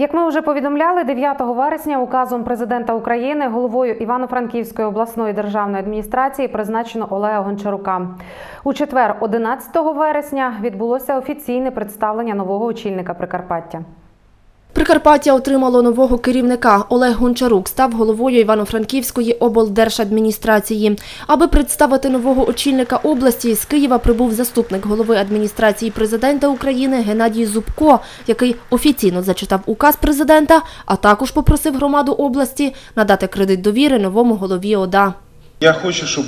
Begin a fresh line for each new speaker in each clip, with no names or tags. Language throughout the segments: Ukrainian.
Як ми вже повідомляли, 9 вересня указом президента України головою Івано-Франківської обласної державної адміністрації призначено Олега Гончарука. У четвер, 11 вересня, відбулося офіційне представлення нового очільника Прикарпаття.
Прикарпаття отримало нового керівника. Олег Гончарук став головою Івано-Франківської облдержадміністрації. Аби представити нового очільника області, з Києва прибув заступник голови адміністрації президента України Геннадій Зубко, який офіційно зачитав указ президента, а також попросив громаду області надати кредит довіри новому голові ОДА.
Я хочу, щоб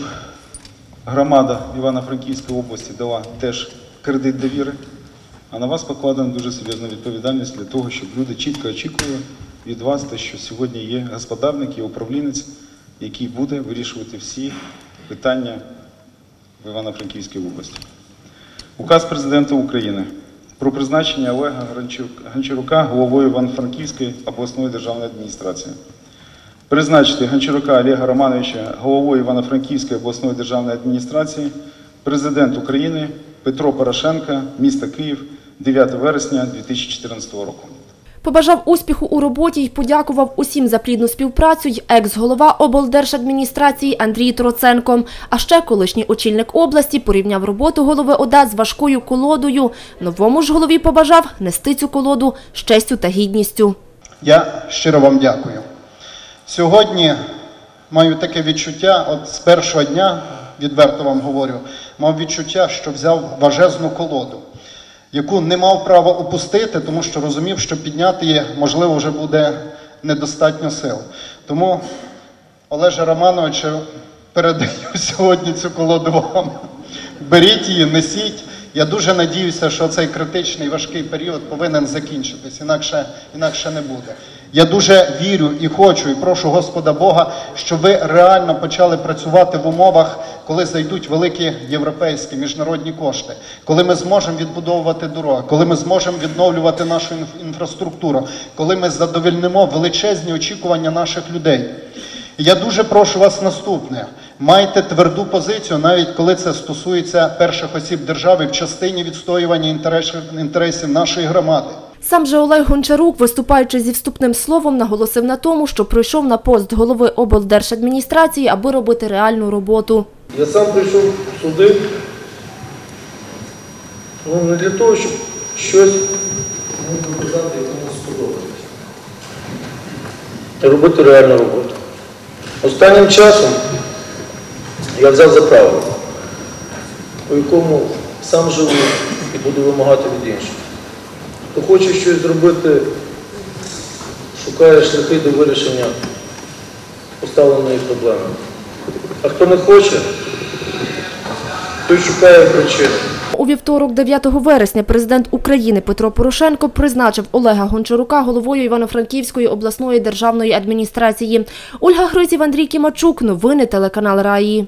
громада Івано-Франківської області дала теж кредит довіри, а на вас покладена дуже серйозна відповідальність для того, щоб люди чітко очікували від вас те, що сьогодні є господарник і управлінець, який буде вирішувати всі питання в Івано-Франківській області. Указ президента України про призначення Олега Гончарук- Гончарука головою Івано-Франківської обласної державної адміністрації. Призначити Гончарука Олега Романовича головою Івано-Франківської обласної державної адміністрації, президент України Петро Порошенко, місто Київ, 9 вересня 2014 року.
Побажав успіху у роботі й подякував усім за плідну співпрацю й екс-голова облдержадміністрації Андрій Троценко. А ще колишній очільник області порівняв роботу голови ОДА з важкою колодою. Новому ж голові побажав нести цю колоду з честю та гідністю.
Я щиро вам дякую. Сьогодні маю таке відчуття, от з першого дня, відверто вам говорю, мав відчуття, що взяв важезну колоду, яку не мав права опустити, тому що розумів, що підняти її, можливо, вже буде недостатньо сил. Тому, Олеже Романовичу, передаю сьогодні цю колоду вам. Беріть її, несіть. Я дуже надіюся, що цей критичний важкий період повинен закінчитись, інакше, інакше не буде. Я дуже вірю і хочу, і прошу Господа Бога, щоб ви реально почали працювати в умовах, коли зайдуть великі європейські міжнародні кошти, коли ми зможемо відбудовувати дороги, коли ми зможемо відновлювати нашу інфраструктуру, коли ми задовольнимо величезні очікування наших людей. Я дуже прошу вас наступне. Майте тверду позицію, навіть коли це стосується перших осіб держави в частині відстоювання інтересів, інтересів нашої громади.
Сам же Олег Гончарук, виступаючи зі вступним словом, наголосив на тому, що прийшов на пост голови облдержадміністрації, аби робити реальну роботу.
Я сам прийшов сюди ну, не для того, щоб щось ну, показати і комусь сподобатися. Робити реальну роботу. Останнім часом я взяв за правило, по якому сам живу і буду вимагати від інших. Хто хоче щось зробити, шукає шляхи до вирішення поставленої проблеми. А хто не хоче, той шукає причини.
У вівторок, 9 вересня, президент України Петро Порошенко призначив Олега Гончарука головою Івано-Франківської обласної державної адміністрації. Ольга Гризів, Андрій Кімачук. Новини телеканал Раї.